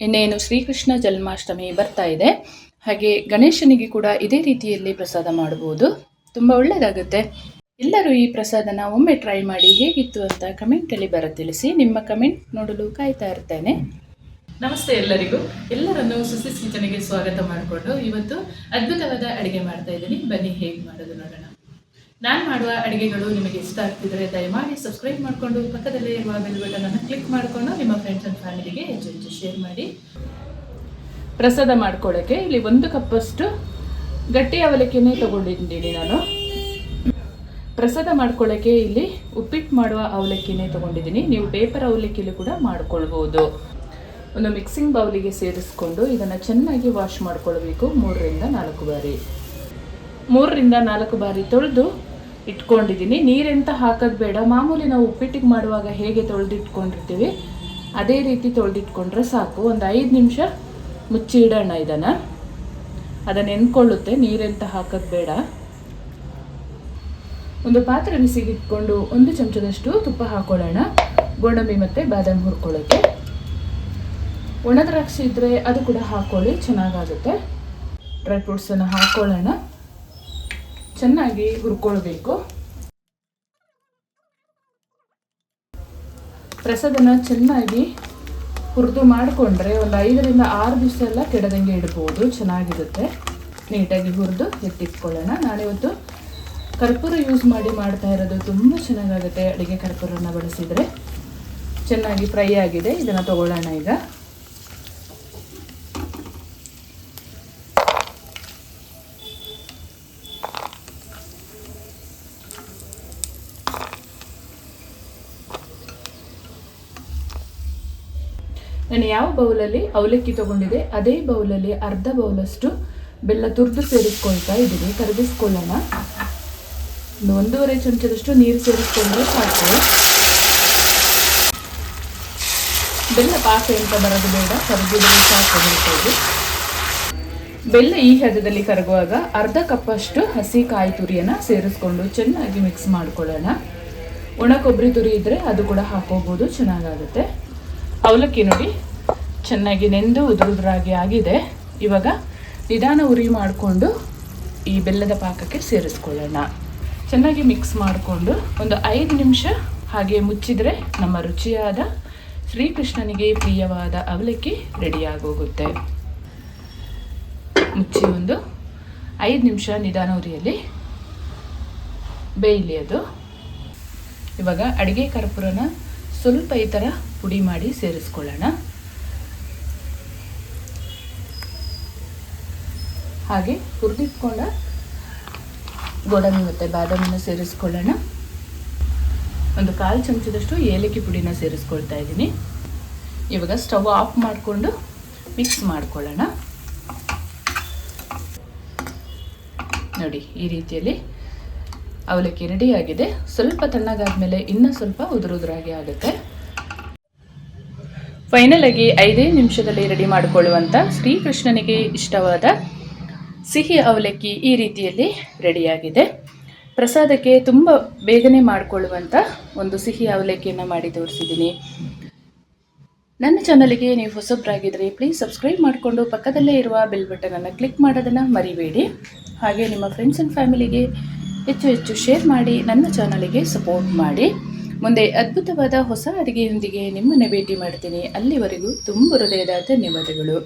ಇನ್ನೇನು ಶ್ರೀಕೃಷ್ಣ ಜನ್ಮಾಷ್ಟಮಿ ಬರ್ತಾ ಇದೆ. ಹಾಗೆ ಗಣೇಶನಿಗೆ ಕೂಡ ಇದೇ ರೀತಿಯಲ್ಲಿ ಪ್ರಸಾದ ಮಾಡಬಹುದು. ತುಂಬ ಒಳ್ಳೆಯದಾಗುತ್ತೆ. ಎಲ್ಲರೂ ಈ ಪ್ರಸಾದನ ಒಮ್ಮೆ ಟ್ರೈ ಮಾಡಿ ಹೇಗಿತ್ತು ಅಂತ ಕಮೆಂಟಲ್ಲಿ ಬರ ತಿಳಿಸಿ ನಿಮ್ಮ ಕಮೆಂಟ್ ನೋಡಲು ಕಾಯ್ತಾ ಇರ್ತೇನೆ. ನಮಸ್ತೆ ಎಲ್ಲರಿಗೂ. ಎಲ್ಲರನ್ನು ಕಿಚನ್ಗೆ ಸ್ವಾಗತ ಮಾಡಿಕೊಂಡು ಇವತ್ತು ಅದ್ಭುತವಾದ ಅಡುಗೆ ಮಾಡ್ತಾ ಇದ್ದೀನಿ. ಬನ್ನಿ, ಹೇಗೆ ಮಾಡೋದು ನೋಡೋಣ. ನಾನು ಮಾಡುವ ಅಡುಗೆಗಳು ನಿಮಗೆ ಇಷ್ಟ ಆಗ್ತಿದ್ರೆ ದಯಮಾಡಿ ಸಬ್ಸ್ಕ್ರೈಬ್ ಮಾಡಿಕೊಂಡು ಪಕ್ಕದಲ್ಲೇ ಇರುವ ಬೆಲ್ ಅನ್ನು ಕ್ಲಿಕ್ ಮಾಡಿಕೊಂಡು ನಿಮ್ಮ ಫ್ರೆಂಡ್ಸ್ ಅಂಡ್ ಫ್ಯಾಮಿಲಿಗೆ ಹೆಚ್ಚು ಹೆಚ್ಚು ಶೇರ್ ಮಾಡಿ. ಪ್ರಸಾದ ಮಾಡ್ಕೊಳ್ಳೋಕ್ಕೆ ಇಲ್ಲಿ ಒಂದು ಕಪ್ಪಷ್ಟು ಗಟ್ಟಿ ಅವಲಕ್ಕಿನೇ ತಗೊಂಡಿದ್ದೀನಿ ನಾನು. ಪ್ರಸಾದ ಮಾಡ್ಕೊಳ್ಳೋಕ್ಕೆ ಇಲ್ಲಿ ಉಪ್ಪಿಟ್ಟು ಮಾಡುವ ಅವಲಕ್ಕಿನೇ ತಗೊಂಡಿದ್ದೀನಿ. ನೀವು ಪೇಪರ್ ಅವಲಕ್ಕಿಲಿ ಕೂಡ ಮಾಡ್ಕೊಳ್ಬೋದು. ಒಂದು ಮಿಕ್ಸಿಂಗ್ ಬೌಲಿಗೆ ಸೇರಿಸ್ಕೊಂಡು ಇದನ್ನು ಚೆನ್ನಾಗಿ ವಾಶ್ ಮಾಡ್ಕೊಳ್ಬೇಕು ಮೂರರಿಂದ ನಾಲ್ಕು ಬಾರಿ. ಮೂರರಿಂದ ನಾಲ್ಕು ಬಾರಿ ತೊಳೆದು ಇಟ್ಕೊಂಡಿದ್ದೀನಿ. ನೀರೆಂತ ಹಾಕೋದು ಬೇಡ. ಮಾಮೂಲಿ ನಾವು ಉಪ್ಪಿಟ್ಟಿಗೆ ಮಾಡುವಾಗ ಹೇಗೆ ತೊಳೆದಿಟ್ಕೊಂಡಿರ್ತೀವಿ, ಅದೇ ರೀತಿ ತೊಳೆದಿಟ್ಕೊಂಡ್ರೆ ಸಾಕು. ಒಂದು ಐದು ನಿಮಿಷ ಮುಚ್ಚಿ ಇಡೋಣ ಇದನ್ನು. ಅದನ್ನು ನೆನ್ಕೊಳ್ಳುತ್ತೆ. ನೀರೆಂತ ಹಾಕೋದು ಬೇಡ. ಒಂದು ಪಾತ್ರೆ ಬಿಸಿಗಿಟ್ಕೊಂಡು ಒಂದು ಚಮಚದಷ್ಟು ತುಪ್ಪ ಹಾಕೊಳ್ಳೋಣ. ಗೋಡಂಬಿ ಮತ್ತು ಬಾದಾಮಿ ಹುರ್ಕೊಳ್ಳೋಕ್ಕೆ ಒಣದ್ರಾಕ್ಷಿ ಇದ್ದರೆ ಅದು ಕೂಡ ಹಾಕ್ಕೊಳ್ಳಿ ಚೆನ್ನಾಗಾಗುತ್ತೆ. ಡ್ರೈ ಫ್ರೂಟ್ಸನ್ನು ಹಾಕ್ಕೊಳ್ಳೋಣ ಚೆನ್ನಾಗಿ ಹುರ್ಕೊಳ್ಬೇಕು. ಪ್ರಸಾದನ ಚೆನ್ನಾಗಿ ಹುರಿದು ಮಾಡಿಕೊಂಡ್ರೆ ಒಂದು ಐದರಿಂದ ಆರು ದಿವಸ ಎಲ್ಲ ಕೆಡದಂಗೆ ಇಡ್ಬೋದು, ಚೆನ್ನಾಗಿರುತ್ತೆ. ನೀಟಾಗಿ ಹುರಿದು ಎತ್ತಿಟ್ಕೊಳ್ಳೋಣ. ನಾನಿವತ್ತು ಕರ್ಪೂರ ಯೂಸ್ ಮಾಡಿ ಮಾಡ್ತಾ ಇರೋದು ತುಂಬ ಚೆನ್ನಾಗಾಗುತ್ತೆ. ಅಡುಗೆ ಕರ್ಪೂರನ ಬಳಸಿದರೆ ಚೆನ್ನಾಗಿ ಫ್ರೈ ಆಗಿದೆ. ಇದನ್ನು ತಗೊಳ್ಳೋಣ ಈಗ. ನಾನು ಯಾವ ಬೌಲಲ್ಲಿ ಅವಲಕ್ಕಿ ತಗೊಂಡಿದೆ ಅದೇ ಬೌಲಲ್ಲಿ ಅರ್ಧ ಬೌಲಷ್ಟು ಬೆಲ್ಲ ತುರಿದು ಸೇರಿಸ್ಕೊಳ್ತಾ ಇದ್ದೀನಿ. ಕರಗಿಸ್ಕೊಳ್ಳೋಣ ಒಂದು ಒಂದೂವರೆ ಚಮಚದಷ್ಟು ನೀರು ಸೇರಿಸ್ಕೊಂಡ್ರೆ ಸಾಕು. ಬೆಲ್ಲ ಪಾಕ ಅಂತ ಬರೋದು ಬೇಡ ಕರಗಿದ್ರೆ ಸಾಕು ಬೆಲ್ಲ ಈ ಹದದಲ್ಲಿ ಕರಗುವಾಗ ಅರ್ಧ ಕಪ್ಪಷ್ಟು ಹಸಿ ಕಾಯಿ ತುರಿಯನ್ನು ಸೇರಿಸ್ಕೊಂಡು ಚೆನ್ನಾಗಿ ಮಿಕ್ಸ್ ಮಾಡ್ಕೊಳ್ಳೋಣ. ಒಣ ಕೊಬ್ಬರಿ ತುರಿ ಇದ್ದರೆ ಅದು ಕೂಡ ಹಾಕೋಬೋದು ಚೆನ್ನಾಗಾಗುತ್ತೆ. ಅವಲಕ್ಕಿ ನೋಡಿ. ಚೆನ್ನಾಗಿ ನೆಂದು ಉದುರುದ್ರಾಗಿ ಆಗಿದೆ. ಇವಾಗ ನಿಧಾನ ಉರಿ ಮಾಡಿಕೊಂಡು ಈ ಬೆಲ್ಲದ ಪಾಕಕ್ಕೆ ಸೇರಿಸ್ಕೊಳ್ಳೋಣ. ಚೆನ್ನಾಗಿ ಮಿಕ್ಸ್ ಮಾಡಿಕೊಂಡು ಒಂದು ಐದು ನಿಮಿಷ ಹಾಗೆ ಮುಚ್ಚಿದರೆ ನಮ್ಮ ರುಚಿಯಾದ ಶ್ರೀಕೃಷ್ಣನಿಗೆ ಪ್ರಿಯವಾದ ಅವಲಕ್ಕಿ ರೆಡಿಯಾಗೋಗುತ್ತೆ. ಮುಚ್ಚಿ ಒಂದು ಐದು ನಿಮಿಷ ನಿಧಾನ ಉರಿಯಲ್ಲಿ ಬೇಯಲಿ ಅದು ಇವಾಗ ಅಡುಗೆ ಕರ್ಪೂರನ ಸ್ವಲ್ಪ ಈ ಥರ ಪುಡಿ ಮಾಡಿ ಸೇರಿಸ್ಕೊಳ್ಳೋಣ. ಹಾಗೆ ಹುರಿದಿಟ್ಕೊಂಡ ಗೋಡಂಬಿ ಮತ್ತು ಬಾದಾಮಿನ ಸೇರಿಸ್ಕೊಳ್ಳೋಣ. ಒಂದು ಕಾಲು ಚಮಚದಷ್ಟು ಏಲಕ್ಕಿ ಪುಡಿನ ಸೇರಿಸ್ಕೊಳ್ತಾ ಇದ್ದೀನಿ. ಇವಾಗ ಸ್ಟವ್ ಆಫ್ ಮಾಡಿಕೊಂಡು ಮಿಕ್ಸ್ ಮಾಡ್ಕೊಳ್ಳೋಣ. ನೋಡಿ, ಈ ರೀತಿಯಲ್ಲಿ ಅವಲಕ್ಕಿ ರೆಡಿಯಾಗಿದೆ ಸ್ವಲ್ಪ ತಣ್ಣಗಾದ್ಮೇಲೆ ಇನ್ನೂ ಸ್ವಲ್ಪ ಉದುರುದುರಾಗಿ ಆಗುತ್ತೆ. ಫೈನಲ್ ಆಗಿ ಐದೇ ನಿಮಿಷದಲ್ಲಿ ರೆಡಿ ಮಾಡಿಕೊಳ್ಳುವಂಥ ಶ್ರೀಕೃಷ್ಣನಿಗೆ ಇಷ್ಟವಾದ ಸಿಹಿ ಅವಲಕ್ಕಿ ಈ ರೀತಿಯಲ್ಲಿ ರೆಡಿಯಾಗಿದೆ. ಪ್ರಸಾದಕ್ಕೆ ತುಂಬ ಬೇಗನೆ ಮಾಡಿಕೊಳ್ಳುವಂಥ ಒಂದು ಸಿಹಿ ಅವಲಕ್ಕಿಯನ್ನು ಮಾಡಿ ತೋರಿಸಿದ್ದೀನಿ. ನನ್ನ ಚಾನಲಿಗೆ ನೀವು ಹೊಸಬ್ರಾಗಿದ್ದರೆ ಪ್ಲೀಸ್ ಸಬ್ಸ್ಕ್ರೈಬ್ ಮಾಡಿಕೊಂಡು ಪಕ್ಕದಲ್ಲೇ ಇರುವ ಬೆಲ್ ಬಟನನ್ನು ಕ್ಲಿಕ್ ಮಾಡೋದನ್ನು ಮರಿಬೇಡಿ. ಹಾಗೆ ನಿಮ್ಮ ಫ್ರೆಂಡ್ಸ್ ಆ್ಯಂಡ್ ಫ್ಯಾಮಿಲಿಗೆ ಹೆಚ್ಚು ಹೆಚ್ಚು ಶೇರ್ ಮಾಡಿ ನನ್ನ ಚಾನಲಿಗೆ ಸಪೋರ್ಟ್ ಮಾಡಿ. ಮುಂದೆ ಅದ್ಭುತವಾದ ಹೊಸ ಅಡುಗೆಯೊಂದಿಗೆ ನಿಮ್ಮನ್ನು ಭೇಟಿ ಮಾಡ್ತೀನಿ. ಅಲ್ಲಿವರೆಗೂ ತುಂಬ ಹೃದಯದ ಧನ್ಯವಾದಗಳು.